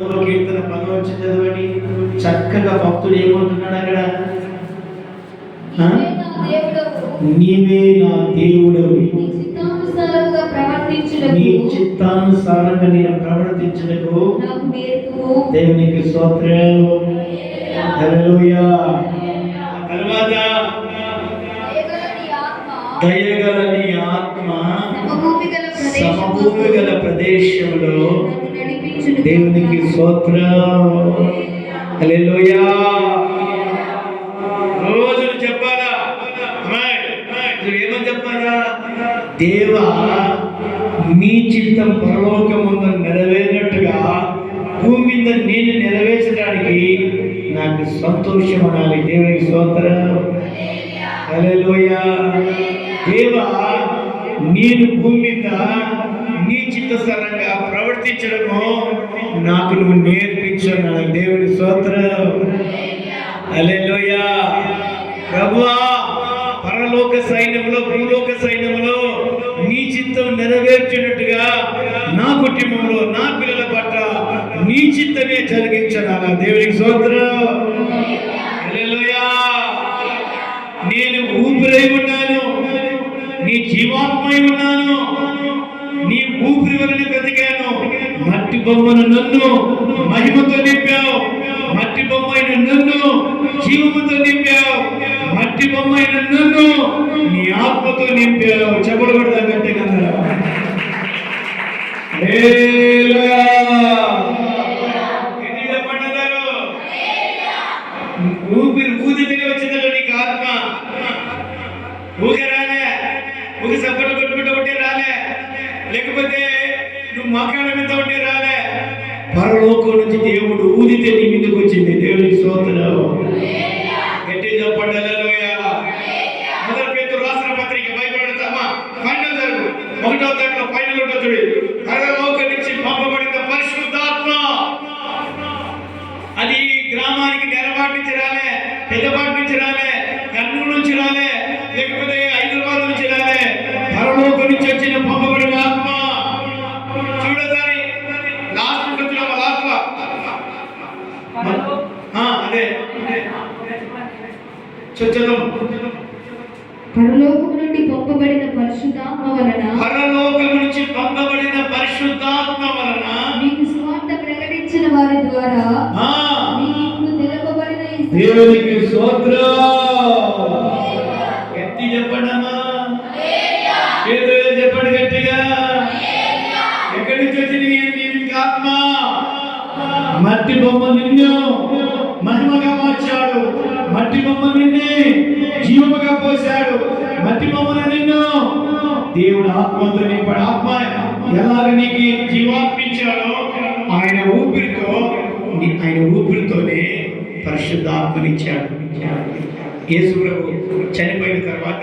కీర్తన పదవచ్చు చదవండి. చక్కగా భక్తుడు ఏమంటున్నాడు అక్కడ? నీవే నా దేవుడవు. నీవే నా చిత్తానుసారంగా నేను ప్రవర్తించడకు దేవునికి స్తోత్రం హల్లెలూయా. తర్వాత దయగల నీ ఆత్మ సమభూమి గల ప్రదేశంలో దేవునికి స్తోత్రం. హల్లెలూయా. భూమి మీద నీ చిత్తసరంగా ప్రవర్తించడము నాకు నువ్వు నేర్పించను దేవుని స్తోత్రం. హల్లెలూయా. ప్రభువా పరలోక సైన్యంలో భూలోక సైన్యంలో నీ చిత్తం నెరవేర్చినట్టుగా నా కుటుంబంలో నా పిల్లల పట్ల నీ చిత్తమే జరిగించనాలా. దేవునికి స్తోత్రం. బొమ్మను నన్ను మహిమతో నింపావు. మట్టి బొమ్మైన నన్ను జీవముతో నింపావు. మట్టి బొమ్మైన నన్ను నీ ఆత్మతో నింపావు. చెప్పలు కొడతా గట్టిగా హల్లెలూయా. ఎన్ని చెప్పండి అందరూ? ఊపిరి ఊదితేనే వచ్చిందట నీకు ఆత్మ. ఊగే రాలే. ఊగి సపోర్ట్ కొట్టుకుంటూ ఉంటే రాలే. లేకపోతే నువ్వు మకాన దేవుడు ఊదితే నీ మీదకి వచ్చింది. దేవునికి స్తోత్రం గట్టి చెప్పండి మొదటి పేరు రాసిన పత్రిక అడుగుతామా ఫైనల్ జరుగు. ఒకటో దాంట్లో ఫైనల్ ఉంటుంది పరలోకం నుంచి పంపబడిన పరిశుద్ధాత్మ. అది గ్రామానికి నెలబాటు నుంచి రాలే. పెద్దపాటి నుంచి రాలే కర్నూలు నుంచి రాలే లేకపోతే హైదరాబాద్ నుంచి రాలే పరలోకం నుంచి వచ్చిన పంపబడిన ఆత్మ చూడదాని లాస్ట్ ఉంటుంది చూడమ్మా, లాస్ట్లో. ఆ, అదే చొచ్చదం పరలోకము నుండి పంపబడిన పరిశుద్ధాత్మ వలన పరలోకం నుంచి పంపబడిన పరిశుద్ధాత్మ వలన నీకు సువార్త ప్రకటించిన వారి ద్వారా నీకు తెలుపబడిన దేవునికి స్తోత్రం. గట్టి చెప్పండమ్మా చెప్పండి గట్టిగా. ఎక్కడి నుంచి వచ్చింది ఆత్మ? మట్టి బొమ్మ నిన్ను మహిమగా మార్చాడు. మట్టి బొమ్మ నిన్ను జీవముగా పోశాడు. మట్టి బొమ్మను నిన్ను దేవుడు ఆత్మతో నింపాడు. ఆత్మ ఎలాగ నీకు పరిశుద్ధాత్మనిచ్చాడు యేసు ప్రభు చనిపోయిన తర్వాత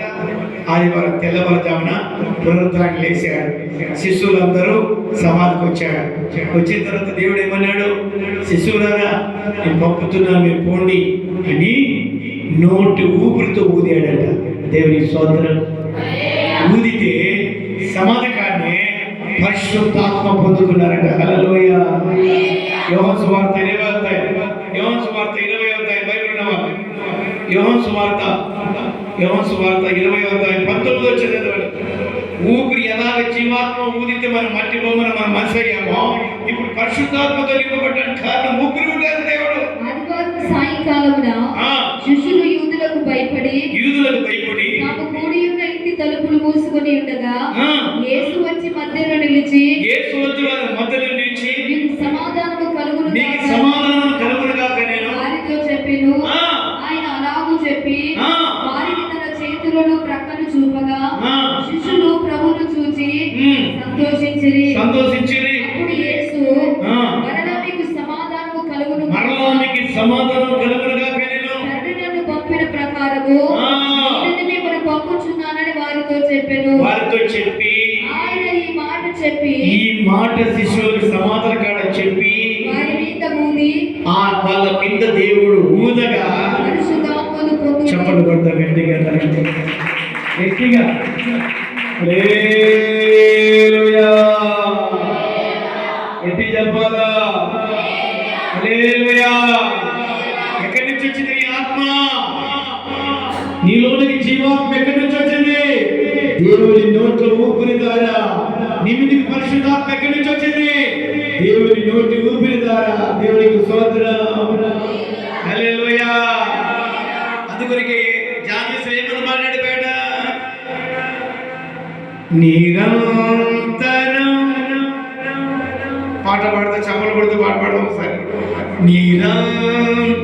ఆదివారం తెల్లవారుజామున పునరుద్ధాన్ని లేచాడు. శిష్యులందరూ సమాధికి వచ్చాడు వచ్చిన తర్వాత దేవుడు ఏమన్నాడు? శిశువులారా నేను పంపుతున్నా మీరు పోండి అని నోటి ఊపిరితో ఊదాడట దేవుని సోదరం ఊదితే సమాధి కాడనే పరిశుద్ధాత్మ పొందుకున్నారట. అలలోయ యోహ సువార్త ఇరవై అవుతాయి యోహన్ సువార్త ఇరవై అవుతాయి బైబిల్ ఉన్నవా యోహన్ సువార్త. యోహన్ సువార్త ఇరవై అవుతాయి పంతొమ్మిది వచ్చింది ఊపిరి ఎలాగ జీవాత్మ ఊదితే మన మట్టి బొమ్మను మనం మనసు అయ్యామో ఇప్పుడు పరిశుద్ధాత్మతో నింపబడ్డానికి కారణం ఊపిరి ఉండేది దేవుడు. సాయంకాలమున శిష్యులు యూదులకు భయపడి యూదులకు భయపడి తాము కూడి ఉన్న ఇంటి తలుపులు మూసుకొని ఉండగా యేసు వచ్చి మధ్యలో నిలిచి యేసు వద్దు వారి మధ్యలో నిలిచి మీకు సమాధానము కలుగును నీకు గాక సమాధానం కలుగునుగాక నేను వారితో చెప్పెను ఆ, ఆయన అలాగూ చెప్పి ఆ. వారికి తన చేతులను ప్రక్కను చూపగా ఆ. శిష్యులు ప్రభువును చూచి ఉమ్, సంతోషించిరి. సంతోషించిరి. అప్పుడు యేసు. మరలా మీకు సమాధానము కలుగును. మరలా మీకు సమాధానం కలుగునుగాక నేను. తండ్రి నన్ను పంపిన ప్రకారము. నేను మిమ్మల్ని పంపుచున్నానని వారితో చెప్పెను. వారితో చెప్పి. ఆయన ఈ మాట చెప్పి. ఈ మాట శిశువులకు సమాధాన కాడ చెప్పి. వారి మీద ఊది ఆ వాళ్ళ కింద దేవుడు ఊదగా పరిశుద్ధాత్మను పొందు చెప్పలు కొడతా గట్టిగా గట్టిగా. నుంచి వచ్చింది నీ ఆత్మ. నీలోనికి జీవాత్మ ఎక్కడి నుంచి వచ్చింది? దేవుని నోట్లో ఊపిరి ద్వారా. నీ మీదకి పరిశుద్ధాత్మ ఎక్కడి నుంచి వచ్చింది? దేవుని నోటి ఊపిరి ద్వారా. దేవునికి స్తోత్రం. అందుకొరికి జాతీయ ఏమని మాట్లాడి బయట నిరంతరం. పాట పాడితే చప్పలు కొడుతూ పాట పాడదాం ఒకసారి. నిరంతరం.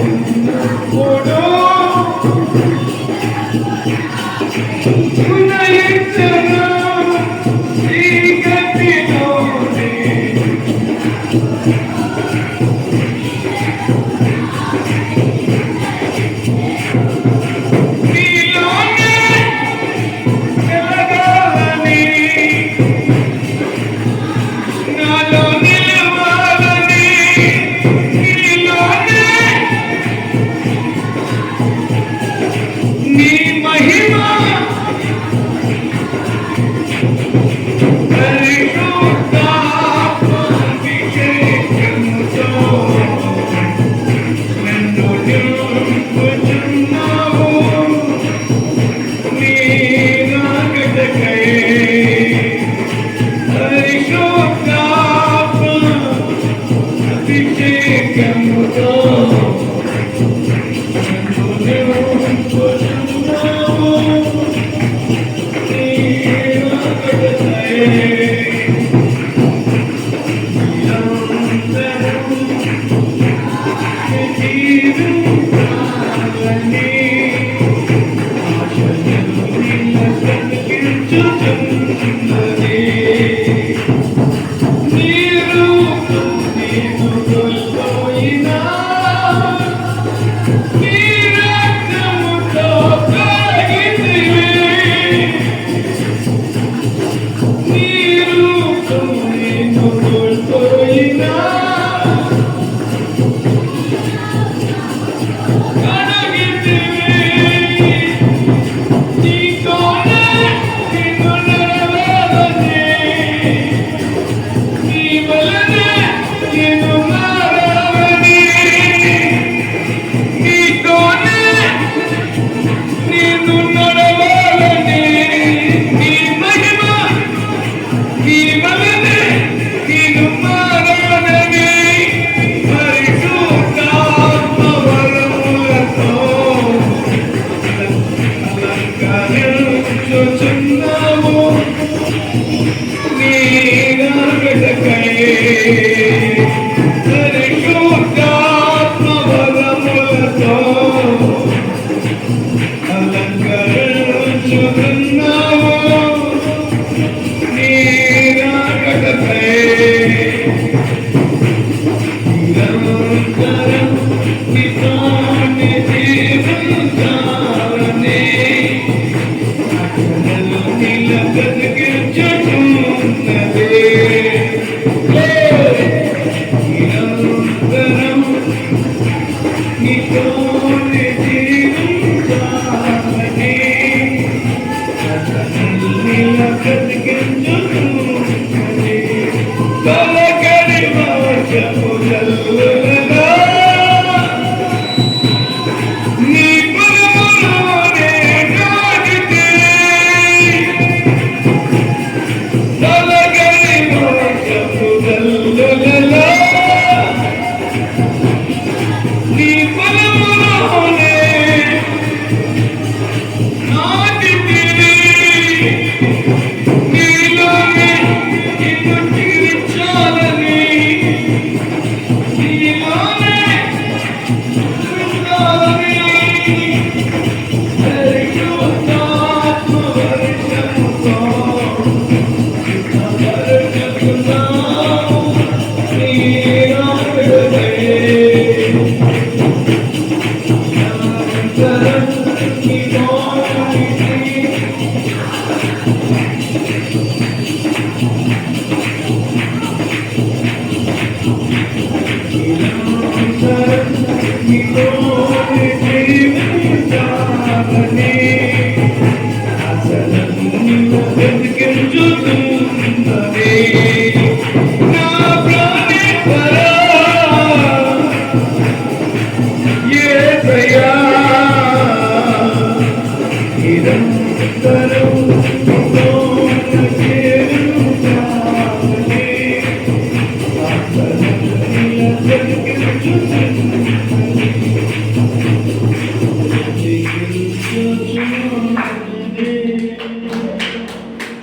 Yeah.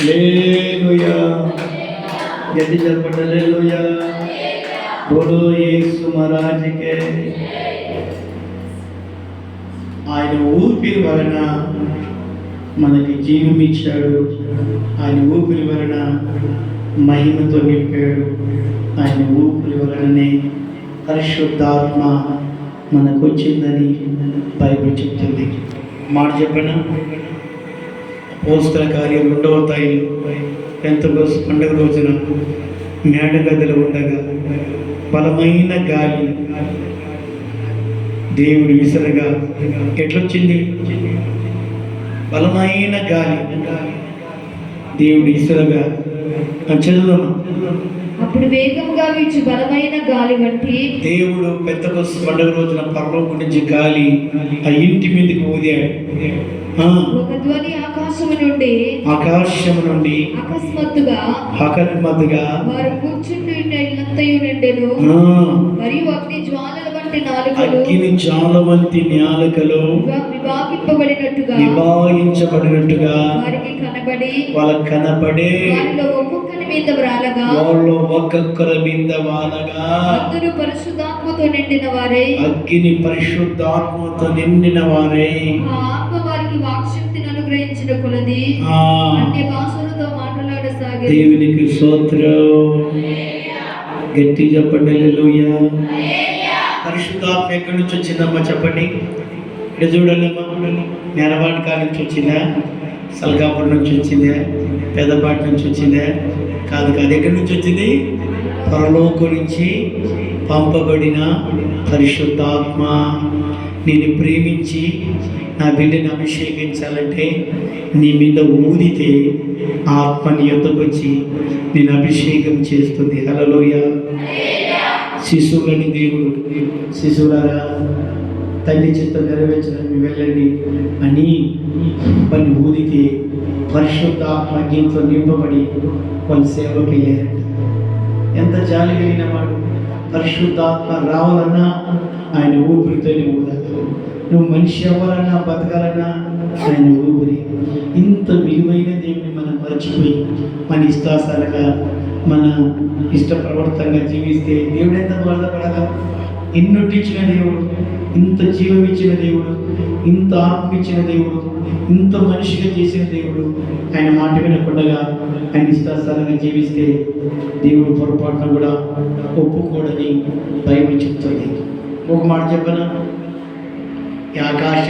లేలుయా గట్టి చెప్పండి లేలుయా బోలో యేసు మహారాజుకే. ఆయన ఊపిరి వలన మనకి జీవం ఇచ్చాడు ఆయన ఊపిరి వలన మహిమతో నింపాడు. ఆయన ఊపిరి వలననే పరిశుద్ధాత్మ మనకు వచ్చిందని బైబిల్ చెప్తుంది. మాట చెప్పిన? పోస్తల కార్యం రెండవ తాయిలు ఎంత పండుగ రోజున మేడ గదిలో ఉండగా బలమైన గాలి దేవుడు విసరగా ఎట్లొచ్చింది? బలమైన గాలి. దేవుడు విసరగా చదువుదామా అప్పుడు వేగంగా వీచు బలమైన గాలి వంటి దేవుడు పెద్ద పండుగ రోజున పరలోకం నుంచి గాలి ఆ ఇంటి మీదకి ఊదాడు. ఒక ధ్వని ఆకాశము నుండి ఆకాశం నుండి అకస్మాత్తుగా అకస్మాత్తుగా వారు ఆ, మరియు అగ్ని జ్వాలల వంటి నాలుకలు అగ్ని జాలవంతి న్యాలకలో విభా- విభాగించబడినట్టుగా వారికి కనబడి వాళ్ళకు కనపడే వారిలో ఒక్కొక్కరి మీద వ్రాలగా వాళ్ళు ఒక్కొక్కరి మీద వాలగా అందరూ పరిశుద్ధాత్మతో నిండిన వారే. అగ్ని పరిశుద్ధాత్మతో నిండిన వారే. ఆత్మ వారికి వాక్శక్తిని అనుగ్రహించిన కొలది. భాషలతో దేవునికి స్తోత్రం. గట్టి చెప్పండి పరిశుద్ధాత్మ ఎక్కడి నుంచి వచ్చిందమ్మా చెప్పండి. ఇక్కడ చూడండి అమ్మా కాడి నుంచి వచ్చిందా సల్గాపూర్ నుంచి వచ్చిందా పెద్దపాటి నుంచి వచ్చిందా కాదు కాదు ఎక్కడి నుంచి వచ్చింది? పరలోకం నుంచి పంపబడిన పరిశుద్ధాత్మ. నేను ప్రేమించి నా బిడ్డను అభిషేకించాలంటే నీ మీద ఊదితే ఆ ఆత్మ నేను అభిషేకం చేస్తుంది. హలలోయ శిశువులని దేవుడు. శిశువులారా తల్లి చిత్తం నెరవేర్చడానికి వెళ్ళండి అని పని ఊదితే పరిశుద్ధాత్మ ఆత్మజ్ఞంతో నింపబడి వాళ్ళ సేవకి వెళ్ళారు ఎంత జాలి కలిగిన వాడు పరిశుద్ధాత్మ రావాలన్నా ఆయన ఊపిరితోనే ఊదాలి. నువ్వు మనిషి అవ్వాలన్నా బతకాలన్నా ఆయన ఊపిరి. ఇంత విలువైన దేవుని మనం మర్చిపోయి మన ఇష్టాసాలుగా మన ఇష్ట ప్రవర్తనగా జీవిస్తే దేవుడు ఎంత బాధపడగా ఎన్నొట్టించిన దేవుడు ఇంత జీవం ఇచ్చిన దేవుడు ఇంత ఆత్మ ఇచ్చిన దేవుడు ఇంత మనిషిగా చేసిన దేవుడు. ఆయన మాట వినకుండగా ఆయన ఇష్టాసారంగా జీవిస్తే దేవుడు పొరపాటున కూడా ఒప్పుకోడని బైబిల్ చెప్తుంది. ఒక మాట చెప్పనా? ఈ ఆకాశం